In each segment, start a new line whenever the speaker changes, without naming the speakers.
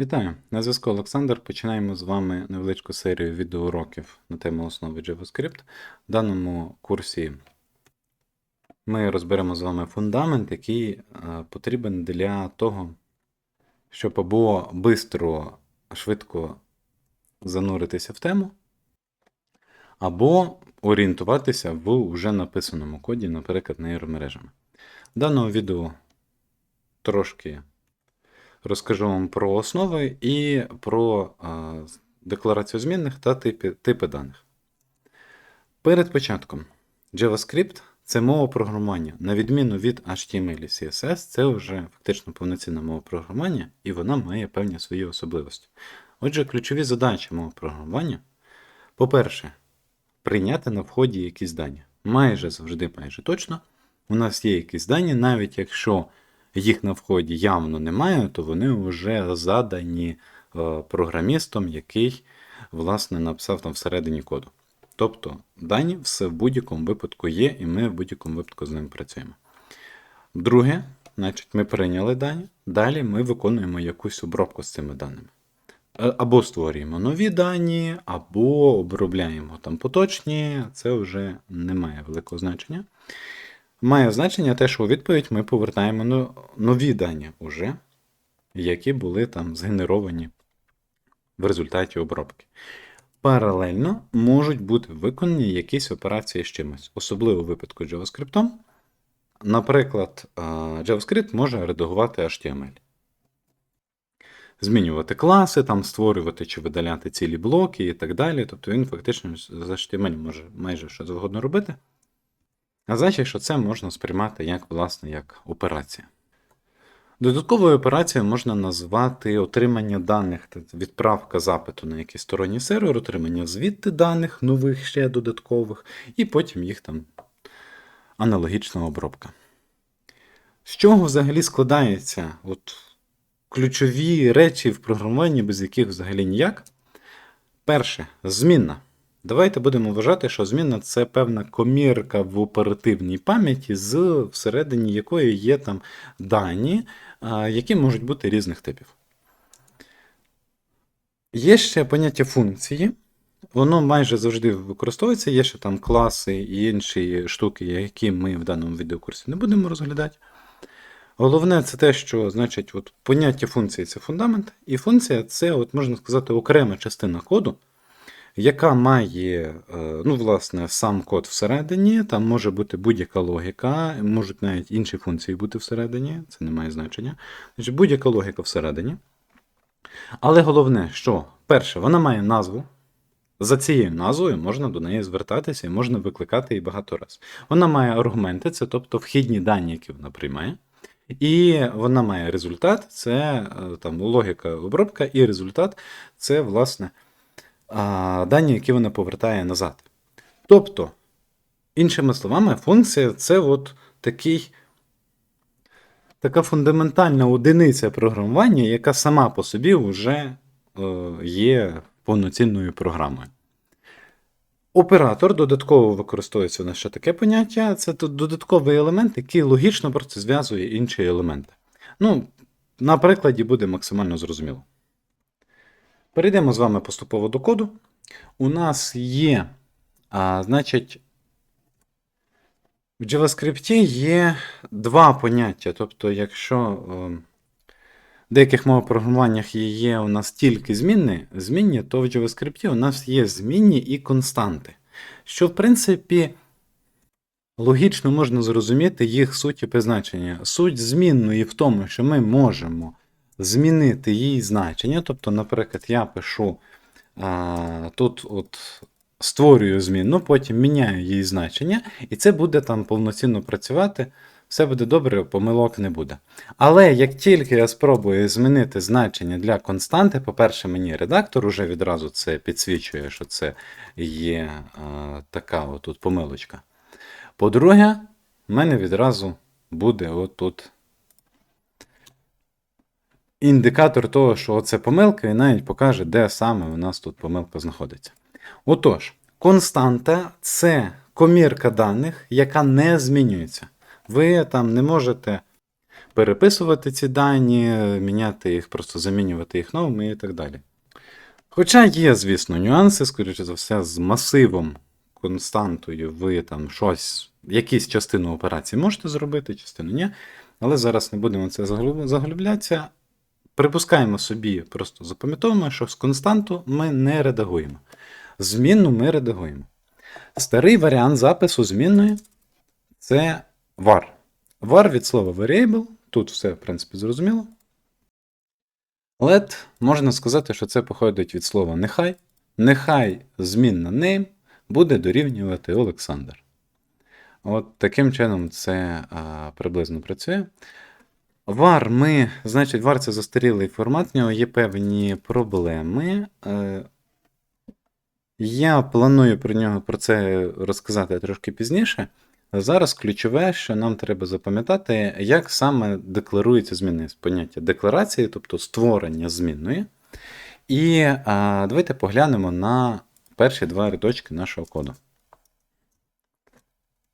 Вітаю! На зв'язку Олександр. Починаємо з вами невеличку серію відеоуроків на тему основи JavaScript. В даному курсі ми розберемо з вами фундамент, який е, потрібен для того, щоб або швидко, швидко зануритися в тему, або орієнтуватися в вже написаному коді, наприклад, нейромережами. В даному відео трошки розкажу вам про основи і про декларацію змінних та типи, типи даних. Перед початком JavaScript це мова програмування. На відміну від HTML і CSS, це вже фактично повноцінна мова програмування, і вона має певні свої особливості. Отже, ключові задачі мови програмування. По-перше, прийняти на вході якісь дані. Майже завжди, майже точно. У нас є якісь дані, навіть якщо їх на вході явно немає, то вони вже задані е, програмістом, який, власне, написав там всередині коду. Тобто дані все в будь-якому випадку є, і ми в будь-якому випадку з ними працюємо. Друге, значить, ми прийняли дані, далі ми виконуємо якусь обробку з цими даними. Е, Або створюємо нові дані, або обробляємо там поточні, це вже не має великого значення. Має значення те, що у відповідь ми повертаємо нові дані уже, які були там згенеровані в результаті обробки. Паралельно можуть бути виконані якісь операції з чимось, особливо у випадку JavaScript. Наприклад, JavaScript може редагувати HTML. Змінювати класи, там, створювати чи видаляти цілі блоки і так далі. Тобто він фактично з HTML може майже що завгодно робити. А що це можна сприймати як, власне, як операція. Додатковою операцією можна назвати отримання даних, відправка запиту на якийсь сторонній сервер, отримання звідти даних нових ще додаткових, і потім їх там аналогічна обробка. З чого взагалі складаються от ключові речі в програмуванні, без яких взагалі ніяк? Перше, змінна. Давайте будемо вважати, що змінна це певна комірка в оперативній пам'яті, з всередині якої є там дані, які можуть бути різних типів. Є ще поняття функції. Воно майже завжди використовується. Є ще там класи і інші штуки, які ми в даному відеокурсі не будемо розглядати. Головне це те, що значить, от поняття функції це фундамент, і функція це, от, можна сказати, окрема частина коду, яка має е, ну, власне, сам код всередині, там може бути будь-яка логіка, можуть навіть інші функції бути всередині, це не має значення. Значить, будь-яка логіка всередині. Але головне, що перше, вона має назву. За цією назвою можна до неї звертатися і можна викликати її багато разів. Вона має аргументи, це тобто вхідні дані, які вона приймає. І вона має результат, це е, там логіка обробка, і результат це, власне, дані, які вона повертає назад. Тобто, іншими словами, функція це от такий, така фундаментальна одиниця програмування, яка сама по собі вже е, є повноцінною програмою. Оператор додатково використовується у нас ще таке поняття. Це додатковий елемент, який логічно просто зв'язує інші елементи. Ну, на прикладі буде максимально зрозуміло. Перейдемо з вами поступово до коду. У нас є, а, значить, в JavaScript є два поняття. Тобто, якщо е, в деяких мовах програмування є у нас тільки змінні, змінні, то в JavaScript у нас є змінні і константи. Що, в принципі, логічно можна зрозуміти їх суть і призначення. Суть змінної в тому, що ми можемо змінити її значення. Тобто, наприклад, я пишу а, тут от створюю змінну, потім міняю її значення, і це буде там повноцінно працювати. Все буде добре, помилок не буде. Але як тільки я спробую змінити значення для константи, по-перше, мені редактор уже відразу це підсвічує, що це є а, така отут помилочка. По-друге, в мене відразу буде отут індикатор того, що це помилка, і навіть покаже, де саме у нас тут помилка знаходиться. Отож, константа це комірка даних, яка не змінюється. Ви там не можете переписувати ці дані, міняти їх, просто замінювати їх новими і так далі. Хоча є, звісно, нюанси, скоріше за все, з масивом, константою, ви там щось, якісь частину операції можете зробити, частину ні. Але зараз не будемо це заглиблятися. Припускаємо собі, просто запам'ятовуємо, що з константу ми не редагуємо. Змінну ми редагуємо. Старий варіант запису змінної це var. var від слова variable. Тут все, в принципі, зрозуміло. Let можна сказати, що це походить від слова нехай. Нехай змінна name буде дорівнювати Олександр. От таким чином це а, приблизно працює. Var ми, значить, var це застарілий формат, в нього є певні проблеми. Е, я планую про нього про це розказати трошки пізніше. Зараз ключове, що нам треба запам'ятати, як саме декларується зміни з поняття декларації, тобто створення змінної. І а, давайте поглянемо на перші два рядочки нашого коду.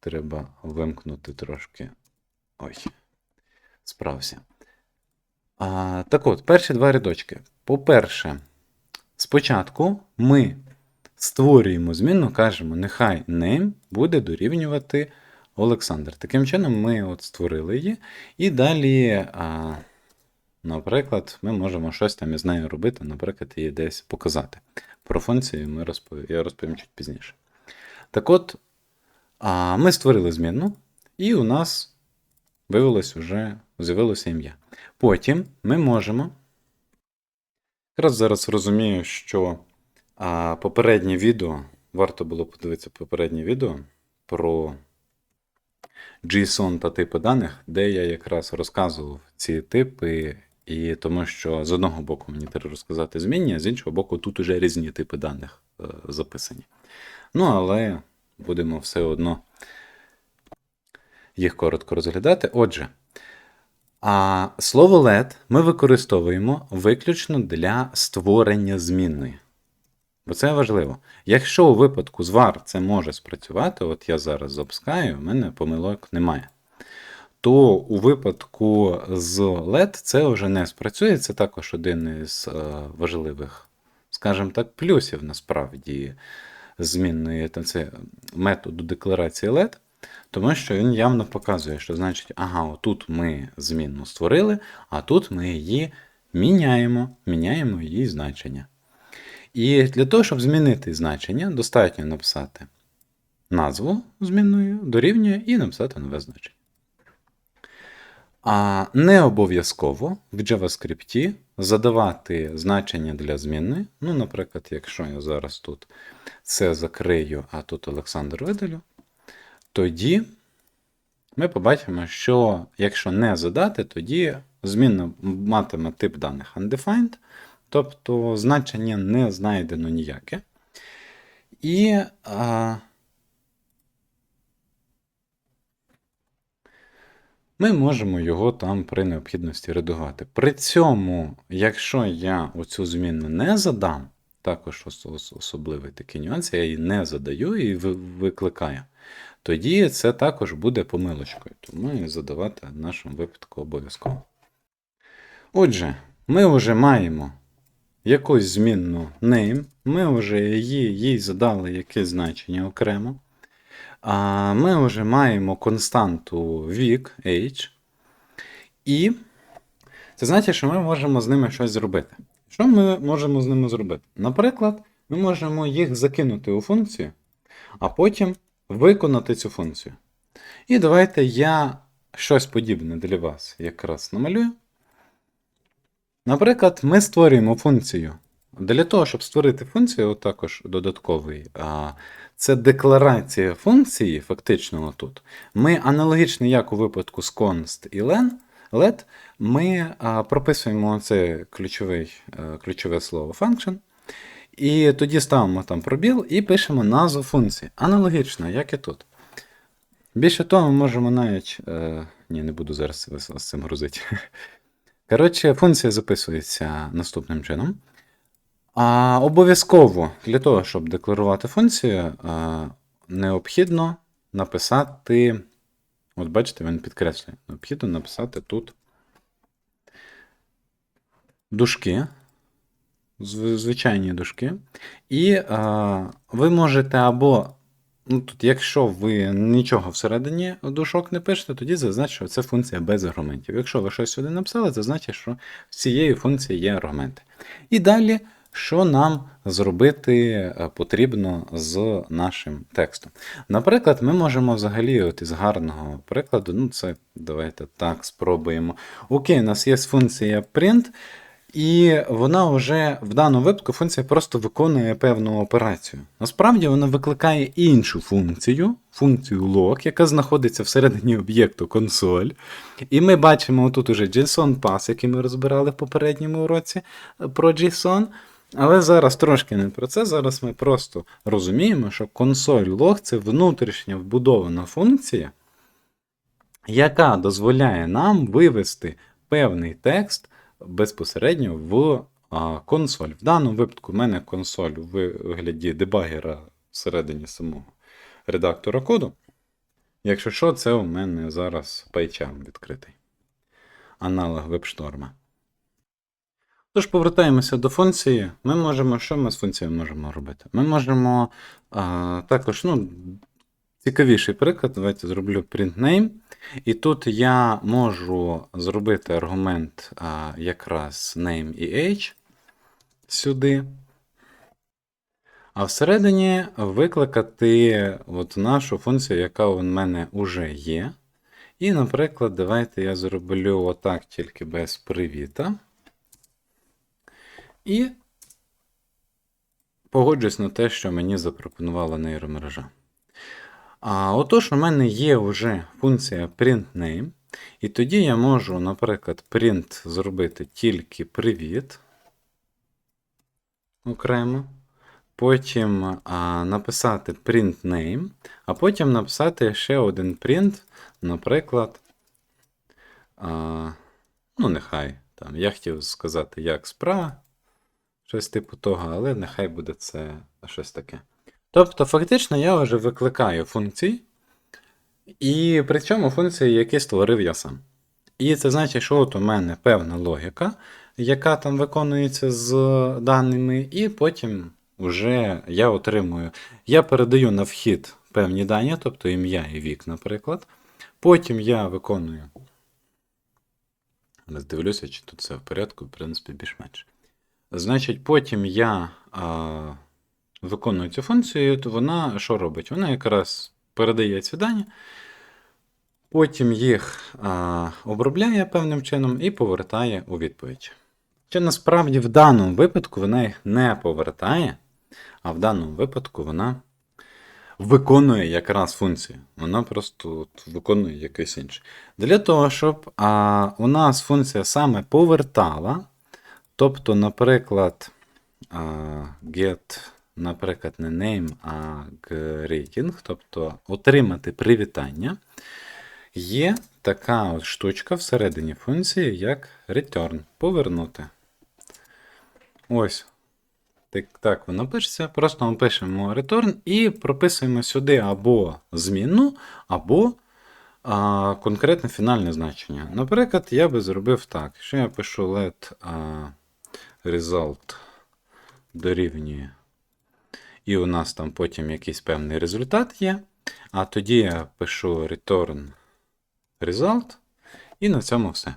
Треба вимкнути трошки. Ой, справся. А, так от, перші два рядочки. По-перше, спочатку ми створюємо змінну, кажемо, нехай name буде дорівнювати Олександр. Таким чином, ми от створили її, і далі, а, наприклад, ми можемо щось там із нею робити, наприклад, її десь показати. Про функцію ми розповім, я розповім чуть пізніше. Так от, а, ми створили змінну, і у нас виявилось уже, з'явилося ім'я. Потім ми можемо. Якраз зараз розумію, що а, попереднє відео, варто було подивитися попереднє відео про JSON та типи даних, де я якраз розказував ці типи, і тому що з одного боку мені треба розказати змінні, а з іншого боку, тут уже різні типи даних е, записані. Ну, але будемо все одно їх коротко розглядати. Отже, а слово LED ми використовуємо виключно для створення змінної. Бо це важливо. Якщо у випадку з var це може спрацювати, от я зараз запускаю, в мене помилок немає. То у випадку з LED це вже не спрацює. Це також один із е, важливих, скажімо так, плюсів насправді змінної методу декларації LED, тому що він явно показує, що значить, ага, отут ми змінну створили, а тут ми її міняємо, міняємо її значення. І для того, щоб змінити значення, достатньо написати назву змінною, дорівнює і написати нове значення. А не обов'язково в JavaScript задавати значення для змінної. Ну, наприклад, якщо я зараз тут це закрию, а тут Олександр видалю, тоді ми побачимо, що якщо не задати, тоді змінна матиме тип даних undefined, тобто значення не знайдено ніяке. І а, ми можемо його там при необхідності редагувати. При цьому, якщо я оцю змінну не задам, також ос- ос- особливий такий нюанс, я її не задаю і викликаю, тоді це також буде помилочкою, тому її задавати в нашому випадку обов'язково. Отже, ми вже маємо якусь змінну name, ми вже її, їй задали якесь значення окремо. А ми вже маємо константу вік, age. І це значить, що ми можемо з ними щось зробити. Що ми можемо з ними зробити? Наприклад, ми можемо їх закинути у функцію, а потім виконати цю функцію. І давайте я щось подібне для вас якраз намалюю. Наприклад, ми створюємо функцію. Для того, щоб створити функцію, от також додатковий, це декларація функції, фактично отут. Ми аналогічно, як у випадку з const і let, ми прописуємо це е, ключове слово function. І тоді ставимо там пробіл і пишемо назву функції. Аналогічно, як і тут. Більше того, ми можемо навіть. Е, ні, не буду зараз з цим грузити. Коротше, функція записується наступним чином. А, обов'язково для того, щоб декларувати функцію, а, необхідно написати. От бачите, він підкреслює. Необхідно написати тут дужки, звичайні дужки, і а, ви можете або, ну, тут, якщо ви нічого всередині дужок не пишете, тоді зазначте, що це функція без аргументів. Якщо ви щось сюди написали, це що в цієї функції є аргументи. І далі, що нам зробити е, потрібно з нашим текстом. Наприклад, ми можемо взагалі, от із гарного прикладу, ну це давайте так спробуємо. Окей, у нас є функція print, і вона вже в даному випадку функція просто виконує певну операцію. Насправді вона викликає іншу функцію, функцію log, яка знаходиться всередині об'єкту консоль. І ми бачимо тут уже JSON pass, який ми розбирали в попередньому уроці е, про JSON. Але зараз трошки не про це. Зараз ми просто розуміємо, що консоль log це внутрішня вбудована функція, яка дозволяє нам вивести певний текст безпосередньо в консоль. В даному випадку в мене консоль у вигляді дебагера всередині самого редактора коду. Якщо що, це у мене зараз PyCharm відкритий. Аналог вебшторма. Тож повертаємося до функції. Ми можемо, що ми з функцією можемо робити? Ми можемо а, також, ну, цікавіший приклад, давайте зроблю print name. І тут я можу зробити аргумент а, якраз name і age сюди. А всередині викликати от нашу функцію, яка у мене вже є. І, наприклад, давайте я зроблю отак тільки без привіта. І погоджусь на те, що мені запропонувала нейромережа. А, Отож, у мене є вже функція printName, і тоді я можу, наприклад, print зробити тільки привіт окремо. Потім а, написати printName, а потім написати ще один print, наприклад. А, ну, нехай. Там, Я хотів сказати, як справа, щось типу того, але нехай буде це щось таке. Тобто, фактично, я вже викликаю функції, і при цьому функції, які створив я сам. І це значить, що от у мене певна логіка, яка там виконується з даними, і потім вже я отримую. Я передаю на вхід певні дані, тобто ім'я і вік, наприклад. Потім я виконую. Роздивлюся, чи тут все в порядку, в принципі, більш-менш. Значить, потім я. А виконує цю функцію, то вона що робить? Вона якраз передає ці дані, потім їх а, обробляє певним чином і повертає у відповідь. Чи насправді в даному випадку вона їх не повертає, а в даному випадку вона виконує якраз функцію. Вона просто виконує якийсь інший. Для того, щоб а, у нас функція саме повертала, тобто, наприклад, а, get наприклад, не name, а greeting, тобто отримати привітання, є така от штучка всередині функції, як return. Повернути. Ось. Так, так воно пишеться. Просто ми пишемо return і прописуємо сюди або зміну, або а, конкретне фінальне значення. Наприклад, я би зробив так. Що я пишу let а, result дорівнює і у нас там потім якийсь певний результат є. А тоді я пишу return result, і на цьому все.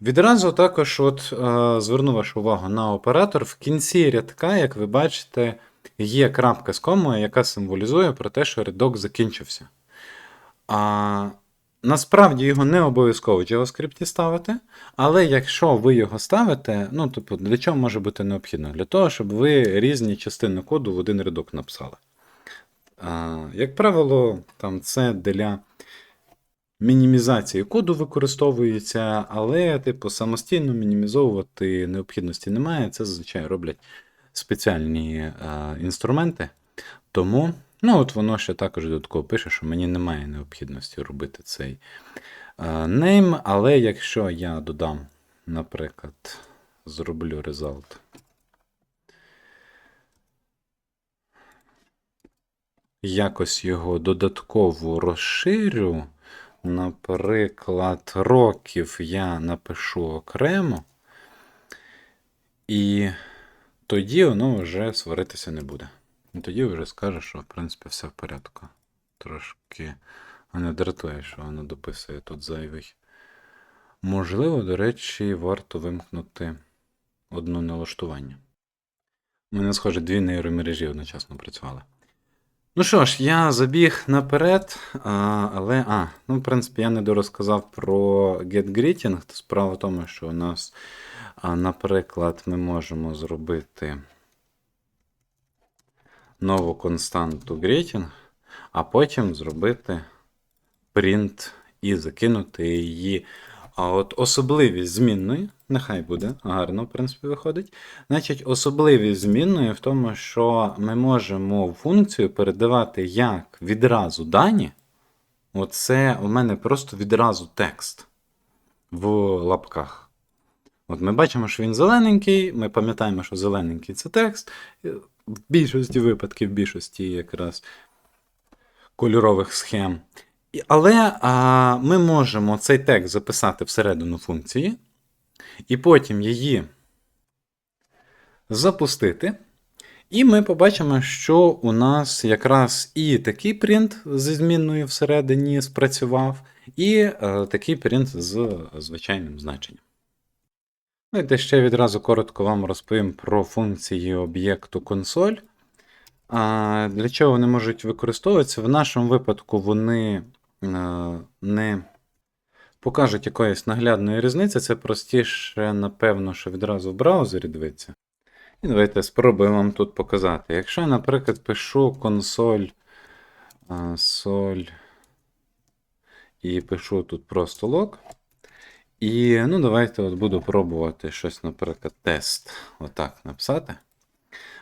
Відразу також от, е, зверну вашу увагу на оператор. В кінці рядка, як ви бачите, є крапка з комою, яка символізує про те, що рядок закінчився. А Насправді його не обов'язково в JavaScript ставити, але якщо ви його ставите, ну, тобто, для чого може бути необхідно? Для того, щоб ви різні частини коду в один рядок написали. А, Як правило, там це для мінімізації коду використовується, але, типу, самостійно мінімізовувати необхідності немає. Це зазвичай роблять спеціальні а, інструменти. Тому. Ну, от воно ще також додатково пише, що мені немає необхідності робити цей name, але якщо я додам, наприклад, зроблю result. Якось його додатково розширю. Наприклад, років я напишу окремо. І тоді воно вже сваритися не буде. І тоді вже скаже, що в принципі все в порядку. Трошки мене дратує, що воно дописує тут зайвий. Можливо, до речі, варто вимкнути одне налаштування. У мене, схоже, дві нейромережі одночасно працювали. Ну що ж, я забіг наперед, але. А, ну, в принципі, я не дорозказав про GetGreeting. Справа в тому, що у нас, наприклад, ми можемо зробити нову константу greeting, а потім зробити print і закинути її. А от особливість змінної, нехай буде, гарно, в принципі, виходить. Значить, особливість змінної в тому, що ми можемо функцію передавати як відразу дані. Оце у мене просто відразу текст в лапках. От ми бачимо, що він зелененький, ми пам'ятаємо, що зелененький це текст. В більшості випадків, в більшості якраз кольорових схем. Але а, ми можемо цей текст записати всередину функції, і потім її запустити. І ми побачимо, що у нас якраз і такий принт зі змінною всередині спрацював, і е, такий принт з звичайним значенням. Давайте ще відразу коротко вам розповім про функції об'єкту консоль. А, Для чого вони можуть використовуватися? В нашому випадку вони е, не покажуть якоїсь наглядної різниці. Це простіше, напевно, що відразу в браузері дивиться. І давайте спробуємо вам тут показати. Якщо я, наприклад, пишу консоль соль і пишу тут просто лог. І ну, давайте от буду пробувати щось, наприклад, тест. Отак написати.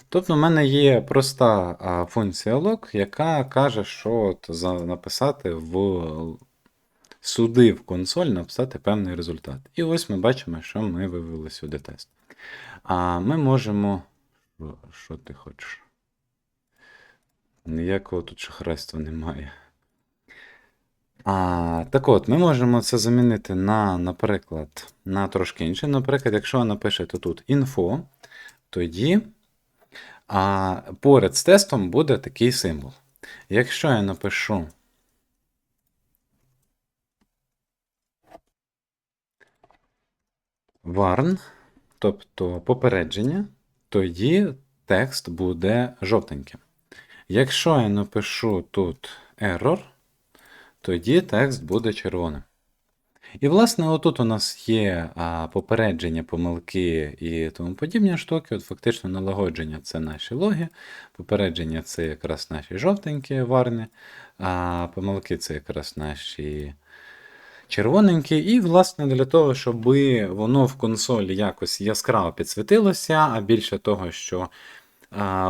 Тобто в мене є проста а, функція log, яка каже, що от за, написати в суди в консоль, написати певний результат. І ось ми бачимо, що ми вивели сюди тест. А ми можемо. Що ти хочеш? Ніякого тут шахрайства немає. А, так от, ми можемо це замінити на, наприклад, на трошки інше. Наприклад, якщо ви напишете тут info, тоді а, поряд з тестом буде такий символ. Якщо я напишу warn, тобто попередження, тоді текст буде жовтеньким. Якщо я напишу тут error, тоді текст буде червоним. І, власне, отут у нас є а, попередження, помилки і тому подібні штуки. От Фактично налагодження це наші логи, попередження це якраз наші жовтенькі варни, а помилки це якраз наші червоненькі. І, власне, для того, щоб воно в консолі якось яскраво підсвітилося, а більше того, що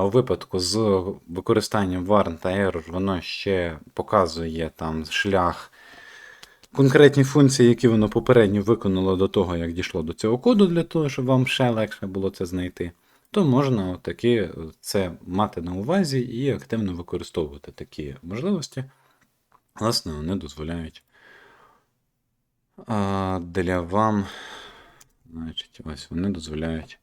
у випадку з використанням warn та error воно ще показує там шлях конкретні функції, які воно попередньо виконало до того, як дійшло до цього коду, для того, щоб вам ще легше було це знайти, то можна таки це мати на увазі і активно використовувати такі можливості. Власне, вони дозволяють для вам, значить, ось вони дозволяють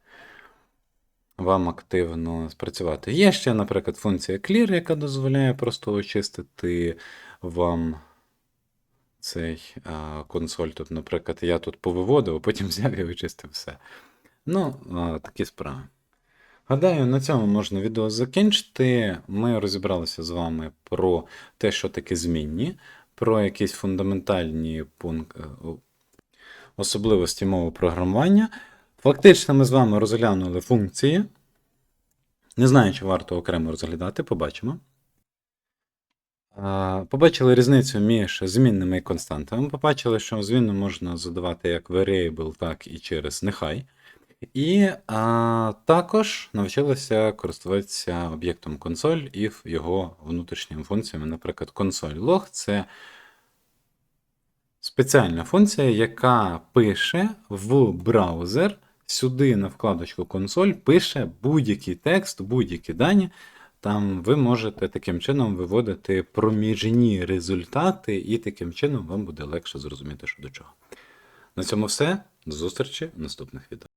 вам активно спрацювати. Є ще, наприклад, функція clear, яка дозволяє просто очистити вам цей консоль. Тут, наприклад, я тут повиводив, а потім взяв і вичистив все. Ну, такі справи. Гадаю, на цьому можна відео закінчити. Ми розібралися з вами про те, що таке змінні, про якісь фундаментальні пункти, особливості мови програмування. Фактично, ми з вами розглянули функції. Не знаю, чи варто окремо розглядати, побачимо. Побачили різницю між змінними і константами. Побачили, що змінну можна задавати як variable, так і через нехай. І а, також навчилися користуватися об'єктом консоль і його внутрішніми функціями. Наприклад, консоль log це спеціальна функція, яка пише в браузер сюди на вкладочку консоль, пише будь-який текст, будь-які дані. Там ви можете таким чином виводити проміжні результати, і таким чином вам буде легше зрозуміти, що до чого. На цьому все. До зустрічі в наступних відео.